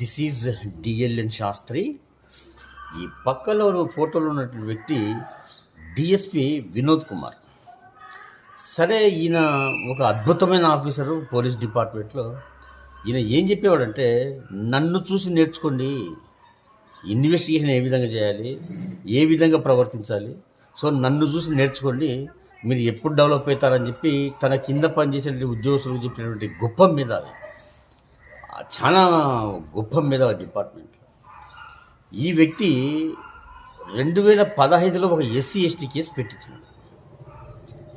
This is డిఎల్ఎన్ Sastry. ఈ పక్కలో ఉన్న ఫోటోలో ఉన్నటువంటి వ్యక్తి డిఎస్పి వినోద్ కుమార్. సరే ఈయన ఒక అద్భుతమైన ఆఫీసరు పోలీస్ డిపార్ట్మెంట్లో. ఈయన ఏం చెప్పేవాడంటే నన్ను చూసి నేర్చుకోండి. ఇన్వెస్టిగేషన్ ఏ విధంగా చేయాలి? ఏ విధంగా ప్రవర్తించాలి? సో నన్ను చూసి నేర్చుకోండి. మీరు ఎప్పుడు డెవలప్ అవుతారని చెప్పి తన కింద పనిచేసే ఉద్యోగస్తులకు చెప్పినటువంటి గొప్ప మీద అది. చాలా గొప్ప మీద డిపార్ట్మెంట్. ఈ వ్యక్తి రెండు వేల పదహైదులో ఒక ఎస్సీ ఎస్టీ కేసు పెట్టించినాడు.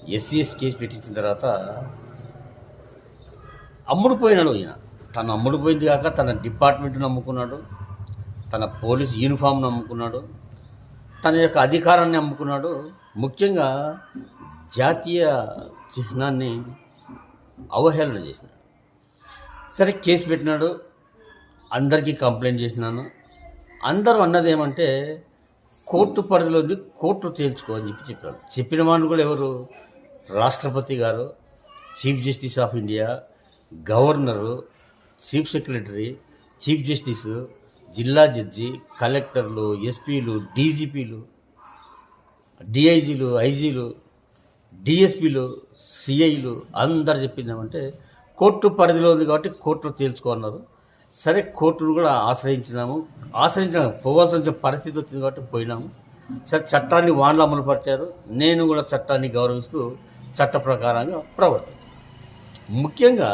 ఎస్సీ ఎస్టీ కేసు పెట్టించిన తర్వాత అమ్ముడుపోయినాడు ఈయన. తను అమ్ముడుపోయింది కాక తన డిపార్ట్మెంట్ను నమ్ముకున్నాడు తన పోలీస్ యూనిఫామ్ అమ్ముకున్నాడు తన యొక్క అధికారాన్ని అమ్ముకున్నాడు. ముఖ్యంగా జాతీయ చిహ్నాన్ని అవహేళన చేసినాడు. సరే కేసు పెట్టినాడు. అందరికీ కంప్లైంట్ చేసినాను. అందరూ అన్నది ఏమంటే కోర్టు పరిధిలో ఉంది కోర్టు తేల్చుకో అని చెప్పి చెప్పారు చెప్పిన వాళ్ళు కూడా ఎవరు? రాష్ట్రపతి గారు chief justice of India governor chief secretary chief justice జిల్లా జడ్జి కలెక్టర్లు ఎస్పీలు డీజీపీలు డిఐజీలు ఐజీలు డిఎస్పీలు సిఐలు అందరు చెప్పిందేమంటే కోర్టు పరిధిలో ఉంది కాబట్టి కోర్టులో తేల్చుకున్నారు. సరే కోర్టును కూడా ఆశ్రయించినాము. ఆశ్రయించిన పోవాల్సిన పరిస్థితి వచ్చింది కాబట్టి పోయినాము. సరే చట్టాన్ని వాళ్ళు అమలుపరిచారు. నేను కూడా చట్టాన్ని గౌరవిస్తూ చట్ట ప్రకారంగా ప్రవర్తించాను. ముఖ్యంగా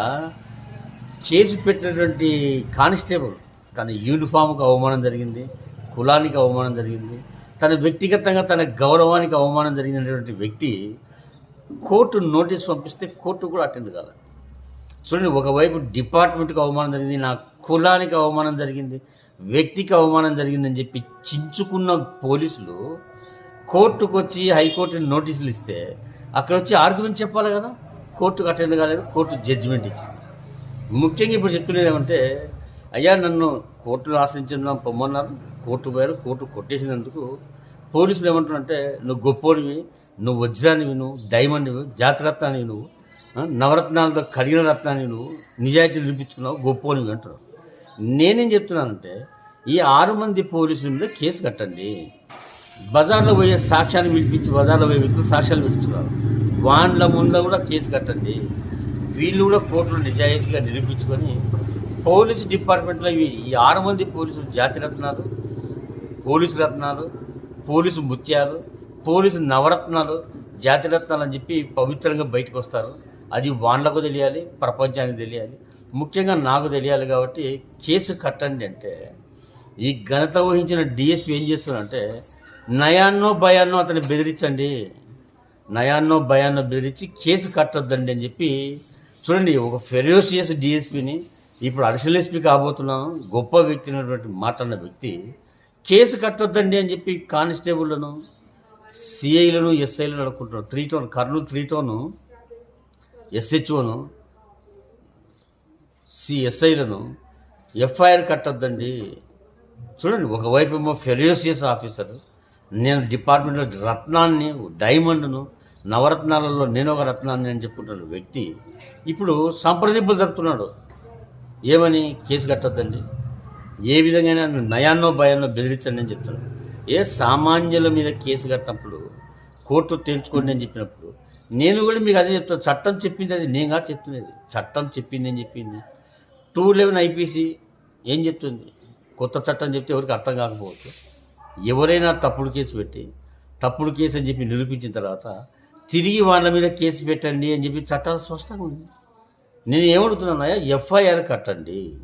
కేసు పెట్టినటువంటి కానిస్టేబుల్ తన యూనిఫామ్కి అవమానం జరిగింది కులానికి అవమానం జరిగింది తన వ్యక్తిగతంగా తన గౌరవానికి అవమానం జరిగినటువంటి వ్యక్తి కోర్టు నోటీస్ పంపిస్తే కోర్టు కూడా అటెండ్ కాలేదు చూడండి ఒకవైపు డిపార్ట్మెంట్కి అవమానం జరిగింది నా కులానికి అవమానం జరిగింది వ్యక్తికి అవమానం జరిగిందని చెప్పి చించుకున్న పోలీసులు కోర్టుకు వచ్చి హైకోర్టు నోటీసులు ఇస్తే అక్కడ వచ్చి ఆర్గ్యుమెంట్ చెప్పాలి కదా. కోర్టుకు అటెండ్ కాలేదు కోర్టు జడ్జిమెంట్ ఇచ్చింది. ముఖ్యంగా ఇప్పుడు చెప్తున్నది ఏమంటే అయ్యా నన్ను కోర్టును ఆశ్రయించిన పొమ్మన్నారు కోర్టు పోయారు కోర్టు కొట్టేసినందుకు పోలీసులు ఏమంటున్నారంటే నువ్వు గొప్పోనివి నువ్వు వజ్రానివి నువ్వు డైమండ్వి జాతరత్నానివి నువ్వు నవరత్నాలతో కడిగిన రత్నాన్ని నువ్వు నిజాయితీ నిరూపించుకున్నావు గొప్పోనివి అంటున్నావు. నేనేం చెప్తున్నానంటే ఈ ఆరు మంది పోలీసుల మీద కేసు కట్టండి. బజార్లో పోయే సాక్ష్యాన్ని పిలిపించి బజార్లో పోయే వ్యక్తులు సాక్ష్యాలు పిలుచుకున్నారు వాళ్ళ ముందు కూడా కేసు కట్టండి. వీళ్ళు కూడా కోర్టులో నిజాయితీగా నిరూపించుకొని పోలీసు డిపార్ట్మెంట్లో ఇవి ఈ ఆరు మంది పోలీసులు జాతి రత్నాలు పోలీసు రత్నాలు పోలీసు ముత్యాలు పోలీసు నవరత్నాలు జాతి రత్నాలు అని చెప్పి పవిత్రంగా బయటకు వస్తారు. అది వాళ్ళకు తెలియాలి ప్రపంచానికి తెలియాలి. ముఖ్యంగా నాకు తెలియాలి కాబట్టి కేసు కట్టండి అంటే ఈ ఘనత వహించిన డిఎస్పి ఏం చేస్తున్నారంటే నయాన్నో భయాన్నో అతన్ని బెదిరించండి. నయాన్నో భయాన్నో బెదిరించి కేసు కట్టొద్దండి అని చెప్పి చూడండి ఒక ఫెరోసియస్ డిఎస్పిని ఇప్పుడు అడిషనల్ ఎస్పీ కాబోతున్నాను గొప్ప వ్యక్తి అయినటువంటి మాట్లాడిన వ్యక్తి కేసు కట్టొద్దండి అని చెప్పి కానిస్టేబుల్లను సిఐలను ఎస్ఐలను అనుకుంటున్నారు three town Kurnool three town ఎస్హెచ్ఓను సిఎస్ఐలను ఎఫ్ఐఆర్ కట్టొద్దండి. చూడండి ఒకవైపు ఏమో ఫెరోసియస్ ఆఫీసర్. నేను డిపార్ట్మెంట్లో రత్నాన్ని డైమండ్ను నవరత్నాలలో నేను ఒక రత్నాన్ని అని చెప్పుకుంటున్న వ్యక్తి. ఇప్పుడు సంప్రదింపులు జరుపుతున్నాడు. ఏమని? కేసు కట్టొద్దండి. ఏ విధంగా నయాన్నో భయాన్నో బెదిరించండి అని చెప్తున్నాడు. ఏ సామాన్యుల మీద కేసు కట్టినప్పుడు కోర్టు తేల్చుకోండి అని చెప్పినప్పుడు నేను కూడా మీకు అదే చెప్తాను చట్టం చెప్పింది అది. నేను కాదు చెప్తున్నది. చట్టం చెప్పింది అని చెప్పింది? టూ లెవెన్ ఐపీసీ ఏం చెప్తుంది? కొత్త చట్టం చెప్తే ఎవరికి అర్థం కాకపోవచ్చు. ఎవరైనా తప్పుడు కేసు పెట్టి తప్పుడు కేసు అని చెప్పి నిరూపించిన తర్వాత తిరిగి వాళ్ళ మీద కేసు పెట్టండి అని చెప్పి చట్టాలు స్పష్టంగా ఉంది. నేను ఏమడుగుతున్నానయ్యా ఎఫ్ఐఆర్ కట్టండి.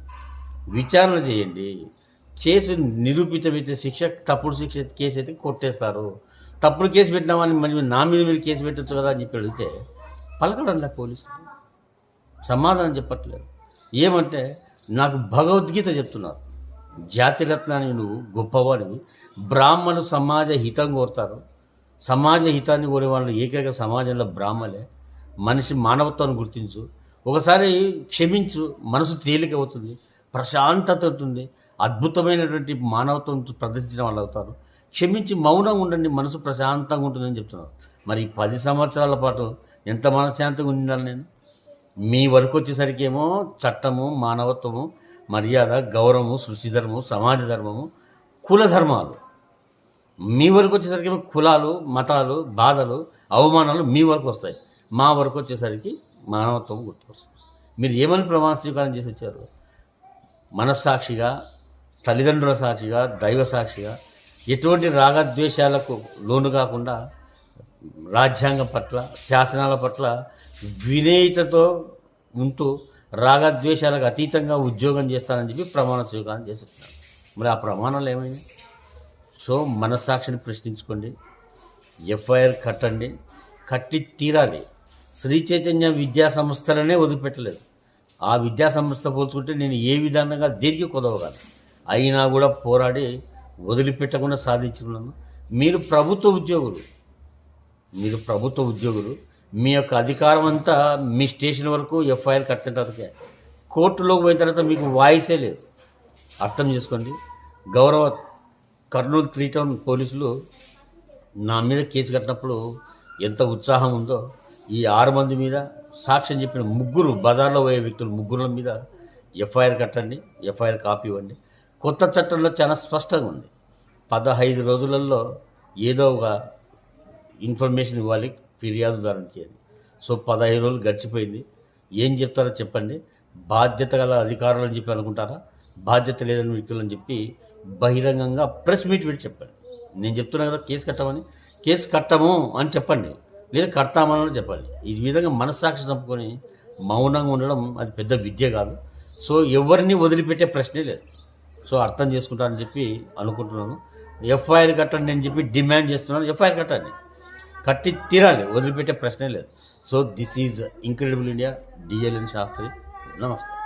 విచారణ చేయండి. కేసు నిరూపితమైతే శిక్ష తప్పుడు శిక్ష కేసు అయితే కొట్టేస్తారు. తప్పుడు కేసు పెట్టినామని మళ్ళీ నా మీద మీరు కేసు పెట్టచ్చు కదా అని చెప్పి అడిగితే పలకడంలే పోలీసులు సమాధానం చెప్పట్లేదు. ఏమంటే నాకు భగవద్గీత చెప్తున్నారు. జాతిరత్నాన్ని నువ్వు గొప్పవాడివి. బ్రాహ్మణులు సమాజ హితం కోరుతారు. సమాజ హితాన్ని కోరే వాళ్ళు ఏకైక సమాజంలో బ్రాహ్మలే. మనిషి మానవత్వాన్ని గుర్తించు. ఒకసారి క్షమించు. మనసు తేలిక అవుతుంది. ప్రశాంతత ఉంటుంది. అద్భుతమైనటువంటి మానవత్వం ప్రదర్శించిన వాళ్ళు అవుతారు. క్షమించి మౌనంగా ఉండండి మనసు ప్రశాంతంగా ఉంటుందని చెప్తున్నారు. మరి పది సంవత్సరాల పాటు ఎంత మనశ్శాంతంగా ఉండాలి నేను? మీ వరకు వచ్చేసరికి ఏమో చట్టము మానవత్వము మర్యాద గౌరవము సృష్టి ధర్మము సమాజ ధర్మము కుల ధర్మాలు. మీ వరకు వచ్చేసరికి కులాలు మతాలు బాధలు అవమానాలు మీ వరకు వస్తాయి. మా వరకు వచ్చేసరికి మానవత్వం గుర్తుకొస్తుంది. మీరు ఏమని ప్రమాణ స్వీకారం చేసి వచ్చారు? మనస్సాక్షిగా తల్లిదండ్రుల సాక్షిగా దైవ సాక్షిగా ఎటువంటి రాగద్వేషాలకు లోను కాకుండా రాజ్యాంగం పట్ల శాసనాల పట్ల వినయతతో ఉంటూ రాగద్వేషాలకు అతీతంగా ఉద్యోగం చేస్తానని చెప్పి ప్రమాణ స్వీకారం చేస్తున్నాను మరి ఆ ప్రమాణాలు ఏమైంది? సో మనస్సాక్షిని ప్రశ్నించుకోండి ఎఫ్ఐఆర్ కట్టండి కట్టి తీరాలి. శ్రీ చైతన్య విద్యా సంస్థలనే వదిలిపెట్టలేదు. ఆ విద్యా సంస్థ పోల్చుకుంటే నేను ఏ విధానంగా దేనికి కుదవగాను అయినా కూడా పోరాడి వదిలిపెట్టకుండా సాధించుకున్నాను మీరు ప్రభుత్వ ఉద్యోగులు. మీరు ప్రభుత్వ ఉద్యోగులు. మీ యొక్క అధికారం అంతా మీ స్టేషన్ వరకు ఎఫ్ఐఆర్ కట్టిన తర్వాతకే కోర్టులోకి పోయిన తర్వాత మీకు వాయిసే లేదు. అర్థం చేసుకోండి. గౌరవ కర్నూలు త్రీ టౌన్ పోలీసులు నా మీద కేసు కట్టినప్పుడు ఎంత ఉత్సాహం ఉందో ఈ ఆరు మంది మీద సాక్ష్యం చెప్పిన ముగ్గురు బజార్లో పోయే వ్యక్తులు ముగ్గురుల మీద ఎఫ్ఐఆర్ కట్టండి ఎఫ్ఐఆర్ కాపీ ఇవ్వండి. కొత్త చట్టంలో చాలా స్పష్టంగా ఉంది. పదహైదు రోజులలో ఏదో ఒక ఇన్ఫర్మేషన్ ఇవ్వాలి ఫిర్యాదుదారునికి అని సో పదహైదు రోజులు గడిచిపోయింది. ఏం చెప్తారో చెప్పండి. బాధ్యత గల అధికారులు అని చెప్పి అనుకుంటారా? బాధ్యత లేదని వ్యక్తులని చెప్పి బహిరంగంగా ప్రెస్ మీట్ పెట్టి చెప్పండి. నేను చెప్తున్నా కదా కేసు కట్టమని. కేసు కట్టము అని చెప్పండి. లేదా కడతామని చెప్పండి. ఈ విధంగా మనస్సాక్షి చంపుకొని మౌనంగా ఉండడం అది పెద్ద విద్య కాదు. సో ఎవరిని వదిలిపెట్టే ప్రశ్నే లేదు. సో అర్థం చేసుకుంటానని చెప్పి అనుకుంటున్నాను. ఎఫ్ఐఆర్ కట్టండి నేను చెప్పి డిమాండ్ చేస్తున్నాను. ఎఫ్ఐఆర్ కట్టండి. కట్టి తీరాలి. వదిలిపెట్టే ప్రశ్నే లేదు. So this is incredible India. DLN Shastri. నమస్తే.